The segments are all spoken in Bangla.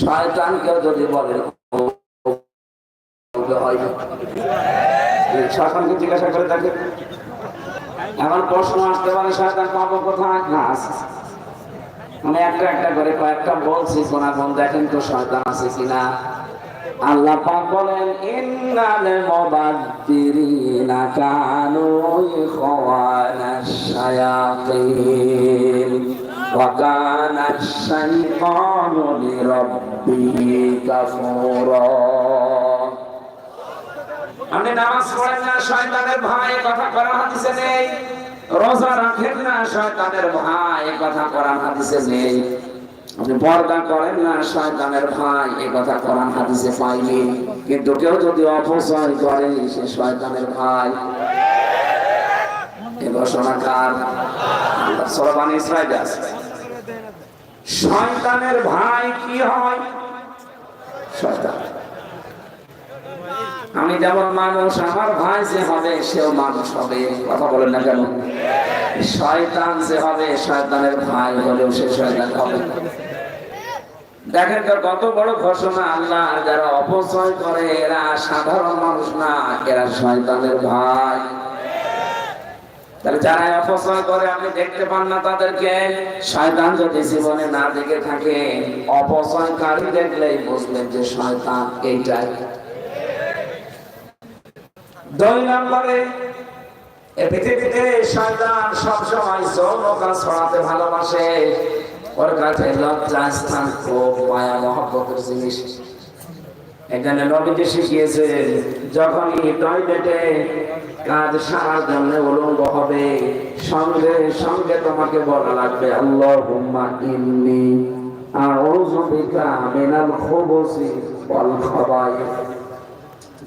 শয়তানকেও যদি বলেন হয় শয়তানকে জিজ্ঞাসা করে থাকে এমন প্রশ্ন আসতে পারে, শয়তান পাবো কোথায়? না আমি একটা একটা করে কয়েকটা বলছি কোনা কোন দেখেন তো শয়তান আছে কিনা। আল্লাহ পাক বলেন, ইন্নাল মুবাদ্দিরিনা কানু ইখওয়ানাশ শায়াতিন। কানা আশ-শাইতানু লিরাব্বিহি কাফুরা আপনি নামাজ পড়েন না, শয়তানের ভাই কথা করার হাদিসে নেই। রোজা রাখেন না, শয়তানের ভাই কথা করার হাদিসে নেই। আপনি পর্দা করেন না, শয়তানের ভাই এ কথা কোরআন হাদিসে পাইনি। কিন্তু কেউ যদি অপচয় করে, সে শয়তানের ভাই এ ঘোষণা কার? সরবান ইসরাইল আছে। শয়তানের ভাই কি হয়? আমি যেমন মানুষ, আমার ভাই যে হবে সেও মানুষ হবে। কথা বলেন না কেন? শয়তান যে হবে শয়তানের ভাই হলেও সে শয়তান হবে। দেখেন তো কত বড় ঘোষণা আল্লাহ যারা অপচয় করে, এরা সাধারণ মানুষ না, এরা শয়তানের ভাই। তাহলে যারা করে, আপনি দেখতে পান না তাদেরকে। শয়তান যদি জীবনে না দেখে থাকে দেখলেই যে শয়তান এইটাই। দুই নম্বরে পৃথিবীতে শয়তান সবসময় যৌনতা ছড়াতে ভালোবাসে। ওর কাছে লজ্জা স্থান খুব মায়া মহব্বতের জিনিস। এখানে নবীজি শিখিয়েছে যখনই টয়লেটে কাজ সারার জন্য উলঙ্গ হবে, সঙ্গে সঙ্গে তোমাকে বলা লাগবে আল্লাহ হুম্মা ইন্নি আউযু বিকা মিনাল খুবুসি ওয়াল খাবাইথ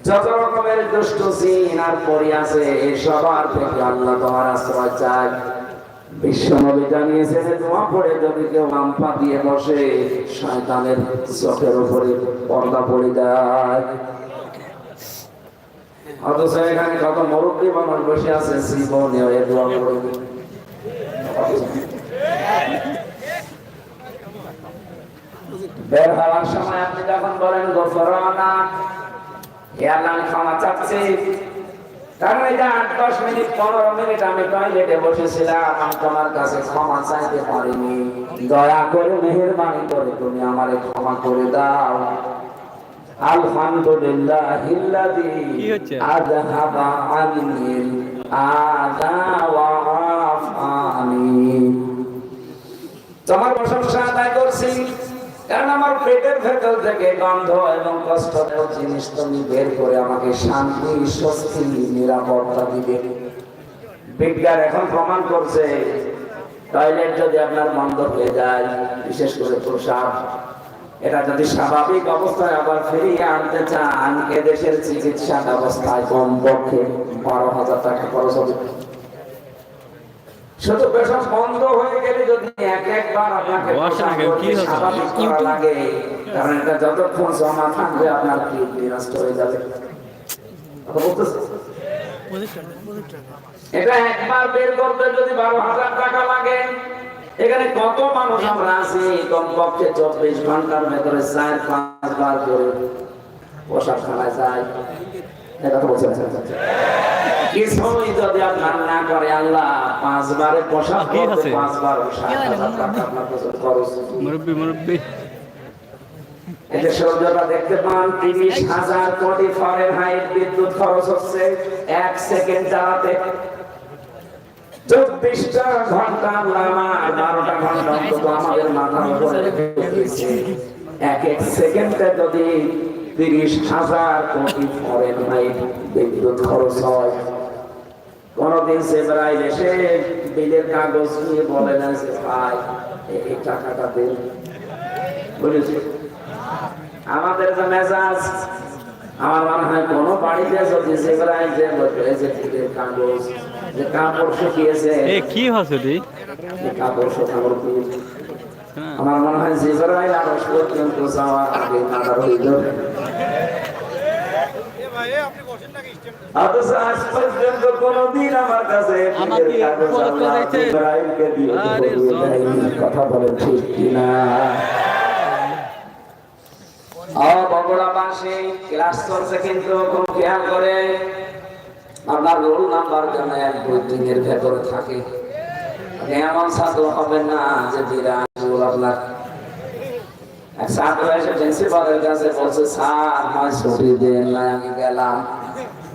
যত রকমের দুষ্ট জিন আর পরি আছে এই সবার থেকে আল্লাহ তোমার আশ্রয় চাই বিশ্ব নবী জানিয়েছে যে, দোয়া পড়ে যদি কেউ নামপা দিয়ে বসে, শয়তানের চোখের উপরে পর্দা পড়ে যায়। অথচ এখানে কত মুরব্বী মানুষ বসে আছে, জীবনে এ দোয়া করবে বের হওয়ার সময় আপনি যখন বলেন গোফরানা আল্লাহ আমি ক্ষমা চাচ্ছি। কারণ যে আট দশ মিনিট পনেরো মিনিট আমি টয়লেটে বসেছিলাম আমি তোমার কাছে ক্ষমা চাইতে পারিনি। দয়া করে মেহরবানি করে তুমি আমারে ক্ষমা করে দাও। আলহামদুলিল্লাহ আযহাবা আননিল আযা ওয়া আফানি তোমার প্রশংসা আদায় করছি। কারণ আমার পেটের ভেতর থেকে গন্ধ এবং জিনিস তুমি বের করে আমাকে শান্তি, স্বস্তি, নিরাপত্তা দিবে। বিজ্ঞান এখন প্রমাণ করছে, টয়লেট যদি আপনার বন্ধ হয়ে যায়, বিশেষ করে এটা যদি স্বাভাবিক অবস্থায় আবার ফিরিয়ে আনতে চান, এদেশের চিকিৎসা ব্যবস্থায় কমপক্ষে বারো হাজার টাকা খরচ হবে। শুধু পেশাব বন্ধ হয়ে গেলে যদি এক একবার আপনাকে কি? স্বাভাবিক করা লাগে কারণ এটা যতক্ষণ জমা থাকবে আপনার কিডনি নষ্ট হয়ে যাবে। এটা একবার বের করতে যদি বারো হাজার টাকা লাগে এখানে কত মানুষ আমরা আছি? কমপক্ষে চব্বিশ ঘণ্টার ভেতরে চার পাঁচ বার করে পোশাক খানায় যাই এটা তো বলছেন? কিছুই যদি আপনার না করে আল্লাহ পাঁচবারে পোশাক করতে পাঁচবার ষাট হাজার টাকা আপনার কাছে খরচ মুরব্বী মুরব্বী। এতে সূর্যটা দেখতে পান তিরিশ হাজার কোটি ফারেনহাইট বিদ্যুৎ খরচ হচ্ছে। এক সেকেন্ড চালাতে চব্বিশটা ঘণ্টা লামা বারোটা ঘণ্টা অন্তত আমাদের মাথার উপরে এক এক সেকেন্ডে যদি তিরিশ হাজার কোটি ফারেনহাইট বিদ্যুৎ খরচ হয় কোনদিন সেবরাইল এসে বিলের কাগজ নিয়ে বলে না যে ভাই এই টাকাটা দিন। বুঝেছি? আমাদের যে মেজাজ আমার মনে হয় কোনো বাড়িতে যদি সেবরাইল যে বলবে বিলের কাগজ যে কাপড় শুকিয়েছে এ কি হচ্ছে যে কাপড় শুকানোর বিল আমার মনে হয় জিবরাইল পর্যন্ত যাওয়ার আগে অথচ আজ পর্যন্ত কোনোদিন আমার কাছে। জিবরাইলকে দিয়ে। কথা বলেন ঠিক কিনা? ক্লাস চলছে কিন্তু খুব খেয়াল করে আপনার রোল নাম্বার যেন এক দুই তিনের ভেতরে থাকে। আপনি এমন ছাত্র হবেন না যে বিরাট রোল আপনার। এক ছাত্র এসে প্রিন্সিপালের কাছে বলছে স্যার আমার ছুটি দেন না আমি গেলাম।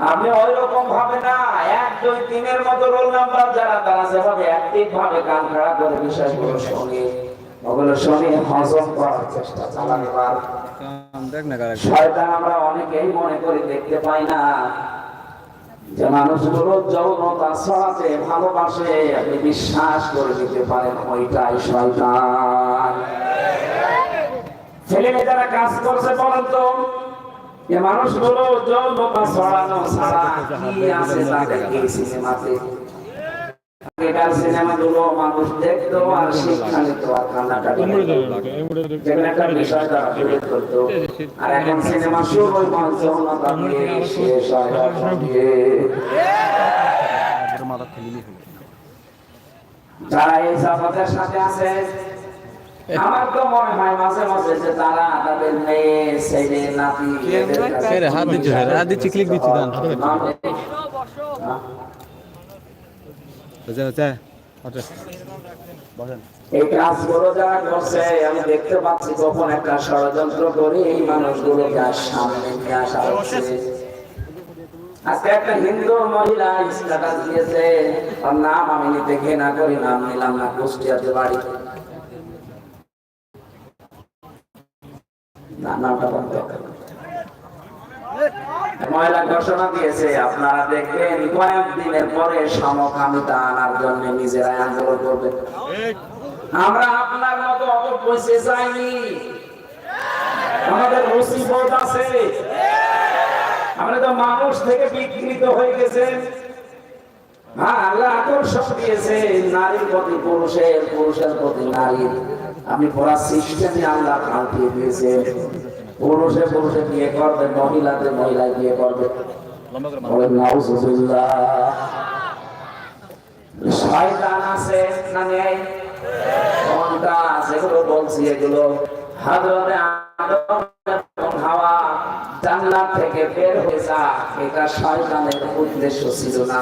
যায়। ওই রকম ভাবে না, এক, দুই, তিনের মতো রোল নাম্বার যারা তারা যেভাবে অ্যাক্টিভ ভাবে কান খাড়া করে বিষয়গুলো শুনে। ওগুলো শুনে, হজম করার চেষ্টা কারা শয়তান আমরা অনেকেই মনে করি দেখতে পাই না। যে মানুষগুলো যৌনতা ভালোবাসে, আপনি বিশ্বাস করে দিতে পারেন ওইটাই শয়তান। ছেলে যারা কাজ করছে বলেন তো মানুষগুলো যৌনতা ছড়ানো ছাড়া কি আছে এই সিনেমাতে। আগেকার সিনেমাগুলো মানুষ দেখতো আর শিক্ষা নিত আর কান্নাকাটি যেখানে একটা বিষয় তারা। আর এখন সিনেমা শুরু হয় দিয়ে শেষ হয় যারা এই জগতের সাথে আছে আমার তো মনে হয় মাঝে মাঝে যে তারা হ্যাঁ, আচ্ছা আমি ষড়যন্ত্র করে এই একটা হিন্দু মহিলা দিয়েছে নাম আমি নিতে ঘৃণা করি নাম নিলাম না কুষ্টিয়াতে বাড়ি করো। ঘোষণা দিয়েছে, আপনারা দেখবেন কয়েকদিনের পরে সমকামিতা আনার জন্য নিজেরাই আন্দোলন করবেন আমরা আপনার মতো অত পয়সে যাইনি আমাদের মুসিবত আছে। আমরা তো মানুষ থেকে বিকৃত হয়ে গেছে। হ্যাঁ আল্লাহ আকর্ষণ দিয়েছে, নারীর প্রতি পুরুষের পুরুষের প্রতি নারীর। আপনি পুরা সিস্টেমে আল্লাহ পাল্টিয়ে দিয়েছে পুরুষে পুরুষে বিয়ে করবে, মহিলাতে মহিলায় বিয়ে করবে। উদ্দেশ্য ছিল না।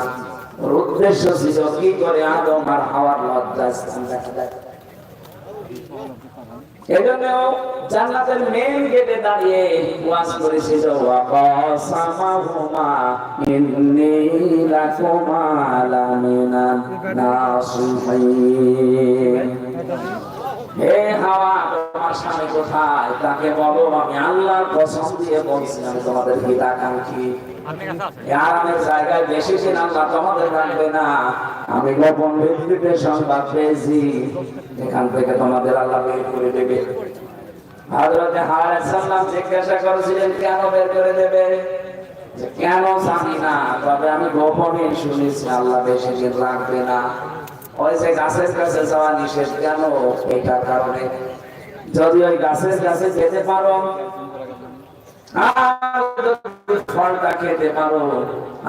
উদ্দেশ্য ছিল কি করে আদম আর হাওয়ার লজ্জা স্থান দেখা যায় এজন্য মেন গেটে দাঁড়িয়ে ওয়াজ করেছিল ওয়াকাসামাহুমা ইন্নী লাকুমা লামিনান নাসিহিন। হে হাওয়া তোমার স্বামী কোথায়? তাকে বলো আমি আল্লাহর কসম দিয়ে বলছি আমি তোমাদের হিতাকাঙ্ক্ষী। আরামের জায়গায় বেশি দিন আল্লাহ তোমাদের রাখবে না। আমি গোপন ভিত্তিতে সংবাদ পেয়েছি। এখান থেকে তোমাদের আল্লাহ বের করে দেবে। হযরতে হাওয়া সাল্লাম জিজ্ঞাসা করেছিলেন কেন বের করে দেবে? কেন জানি না তবে আমি গোপনে শুনেছি আল্লাহ বেশি দিন রাখবে না। ওই যে গাছের কাছে যাওয়া নিষেধ কেন কারণে? যদি ওই গাছের কাছে যেতে পারো ফলটা খেতে পারো,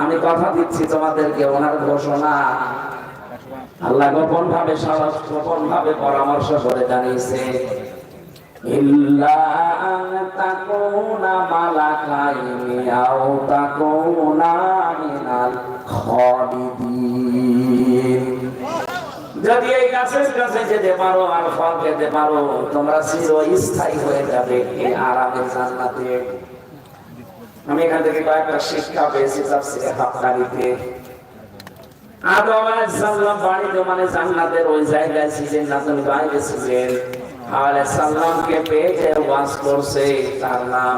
আমি কথা দিচ্ছি তোমাদেরকে, ওনার ঘোষণা। আল্লাহ গোপন ভাবে গোপন ভাবে পরামর্শ করে জানিয়েছে মালাকাইনি আও তাকুনা মিনাল যদি এই গাছের কাছে যেতে পারো আর ফল খেতে পারো, তোমরা হয়ে যাবে এই আরামের জান্নাতে। আমি এখান থেকে কয়েকটা শিক্ষা পেয়েছি আদম বাড়িতে মানে জান্নাতের ওই জায়গায় তার নাম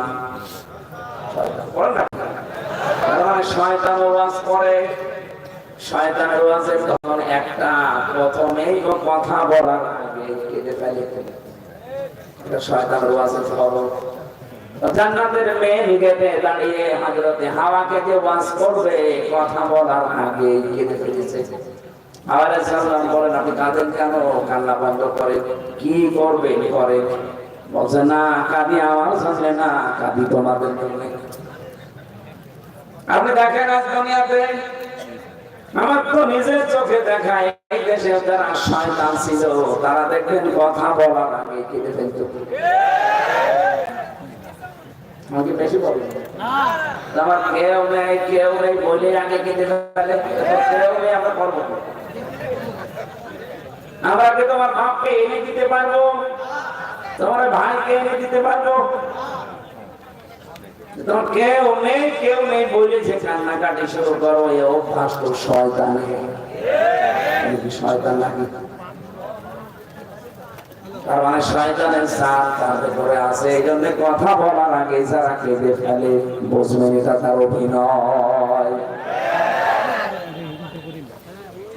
শয়তানের তখন একটা প্রথমেই কথা বলার আগে ফেলে শয়তানের জান্নাতের দাঁড়িয়ে হযরতে হাওয়াকে যে ওয়াজ করবে, কথা বলার আগে ফেলেছে। আবার বলেন, আপনি কাঁদেন কেন? কান্না বন্ধ করে। কি করবে? করে। বলছে, না, কাঁদি আমার সামনে না, কাঁদি তোমাদের জন্য। আপনি দেখেন আজ দুনিয়াতে আমার তো নিজের চোখে এই দেশে যারা শয়তান ছিল, তারা দেখবেন কথা বলার আগে বলেন আমার করব তোমার বাপকে এনে দিতে পারব, তোমার ভাইকে এনে দিতে পারব। মানে শয়তানের আছে, এই জন্য কথা বলার আগে যারা কেঁদে ফেলে বসবেন এটা তার অভিনয়।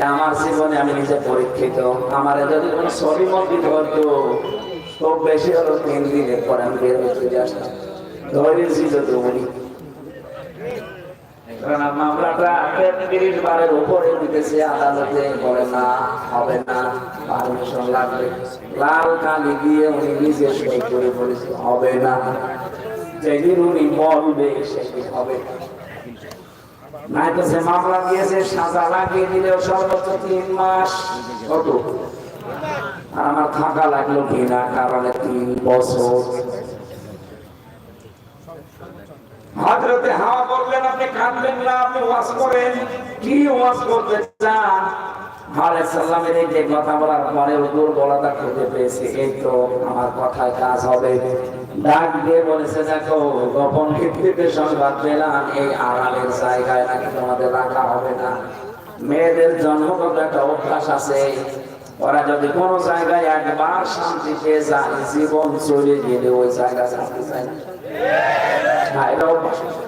আমার জীবনে আমি নিজে পরীক্ষিত। আমার যদি কোনো ছবি মন্দির ধরতো, খুব বেশি হলো তিন দিনের পরে আমি বের চলে আসতাম। ধরেছিল তো উনি। না না লাল উনি নিজে হবে না। বলবে হবে নাই সে মামলা দিয়েছে, সাজা লাগিয়ে দিলেও সর্বোচ্চ তিন মাস। কত? আর আমার থাকা লাগল বিনা কারণে তিন বছর। হাজরতে হাওয়া বললেন, আপনি কাঁদবেন না, আপনি ওয়াশ করেন। কি ওয়াশ করতে চান? এই তো আমার কথায় কাজ হবে। জায়গায় নাকি তোমাদের হবে না। মেয়েদের জন্মগত একটা অভ্যাস আছে ওরা যদি কোনো জায়গায় একবার শান্তি পেয়ে যায় জীবন চলে গেলে ওই জায়গায় শান্তি চায় না। হ্যাঁ, অভ্যাস।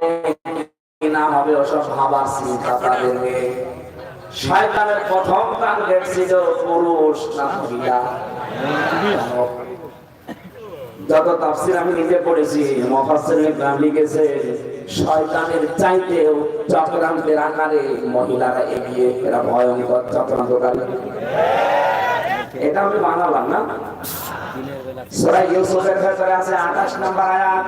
কি না হবে ওসব ভাবার চিন্তা তাদের। শয়তানের প্রথম টার্গেট ছিল পুরুষ না মহিলা। যত তাফসির আমি নিজে পড়েছি, মফাসসির গ্রাম লিখেছে, শয়তানের চাইতেও চক্রান্তের আকারে মহিলারা এগিয়ে এরা ভয়ঙ্কর চক্রান্তকারী। এটা আমি বানালাম না। সূরা ইউসুফের ভেতরে আছে 28 নম্বর আয়াত।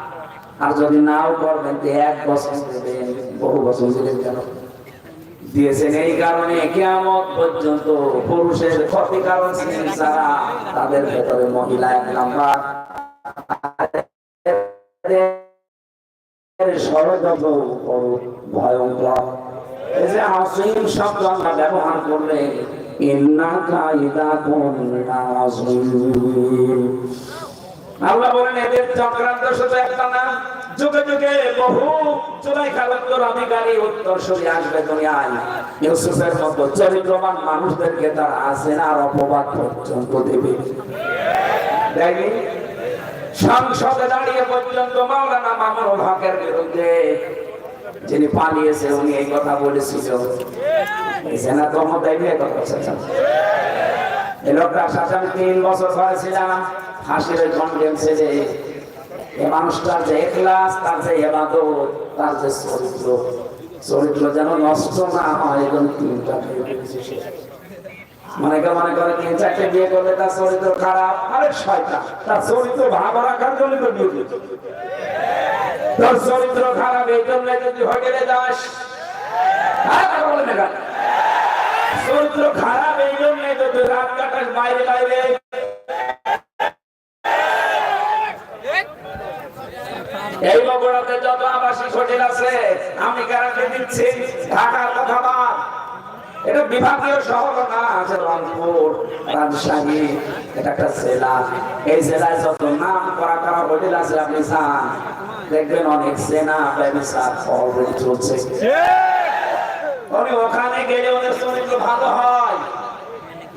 আর যদি নাও করবেন এক বছর দেবেন বহু বছর দিলেন কেন? দিয়েছেন এই কারণে কেমন পর্যন্ত পুরুষের ক্ষতি কারণ ছিলেন যারা, তাদের ভেতরে মহিলা এক নাম্বার। ব্যবহার করলে আল্লাহ বলেন, এদের চক্রান্ত শুধু একটা না, যুগে যুগে বহু চুলাই খালন্দর অধিকারী উত্তর সরে আসবে দুনিয়ায়। ইউসুফের মতো চরিত্রবান মানুষদেরকে তারা আসেন আর অপবাদ পর্যন্ত দেবে। দেখি সংসদে দাঁড়িয়ে পর্যন্ত মাওলানা মামুনুল হকের বিরুদ্ধে যিনি পালিয়েছে, উনি এই কথা বলেছিল। এই সেনা নিয়ে কথা এই লোকটার সাথে তিন বছর করেছিলাম ফাঁসির ওই ছেড়ে এই মানুষটার যে এখলাস, তার যে এবাদত, তার যে চরিত্র চরিত্র যেন নষ্ট না হয় এবং তিনটা অনেকে মনে করে তিন চারটে বিয়ে করলে তার চরিত্র খারাপ আরে শয়তান, তার চরিত্র ভালো রাখার জন্য তো বিয়ে। তোর চরিত্র খারাপ, এই জন্য যদি হোটেলে যাস? চরিত্র খারাপ, এই যদি রাত কাটাস বাইরে বাইরে। এই বগুড়াতে যত আবাসিক হোটেল আছে আমি গ্যারান্টি দিচ্ছি ঢাকার কথা বাদ। এটা বিভাগীয় শহর না আছে রংপুর রাজশাহী এটা একটা জেলা। এই জেলায় যত নাম করা করা হোটেল আছে আপনি যান দেখবেন অনেক সেনা ব্যবসা অলরেডি চলছে। উনি ওখানে গেলে ওদের চরিত্র ভালো হয়।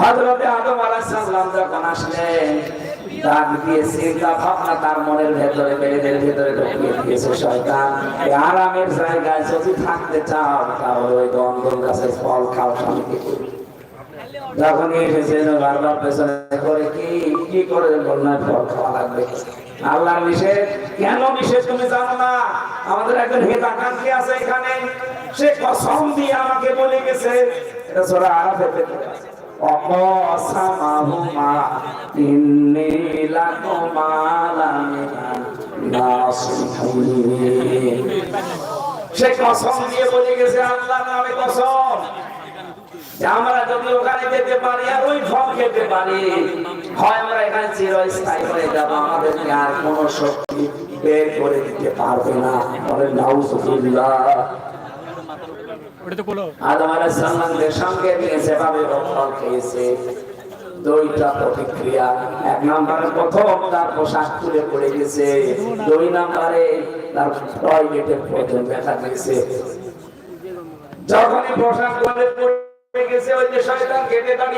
হযরতে আদম আলাইহিস যখন আসলেন, ডাক দিয়ে চিন্তা ভাবনা তার মনের ভেতরে, মেয়েদের ভেতরে ঢুকিয়ে দিয়েছে, শয়তান আরামের জায়গায় যদি থাকতে চাও, তাহলে ওই গন্ধম গাছের ফল খাও শান্তি যখন এসেছেন বারবার পেছনে করে, কি কি করে বললেন ফল খাওয়া লাগবে? আল্লাহ নিষেধ? কেন নিষেধ তুমি জানো না? আমাদের একজন হেতাকাঙ্ক্ষী আছে এখানে। সে কসম দিয়ে আমাকে বলে গেছে, এটা সোরা আরাফে পেতে আছে। আমরা যদি ওখানে যেতে পারি আর ওই ফল খেতে পারি, হয় আমরা এখানে চিরস্থায়ী হয়ে যাব, আমাদেরকে আর কোন শক্তি বের করে দিতে পারবে না। প্রথম দুই নম্বরে তার দেখা গেছে যখনই পোশাক পড়ে গেছে, ওই যে শয়তান কেটে দাঁড়িয়ে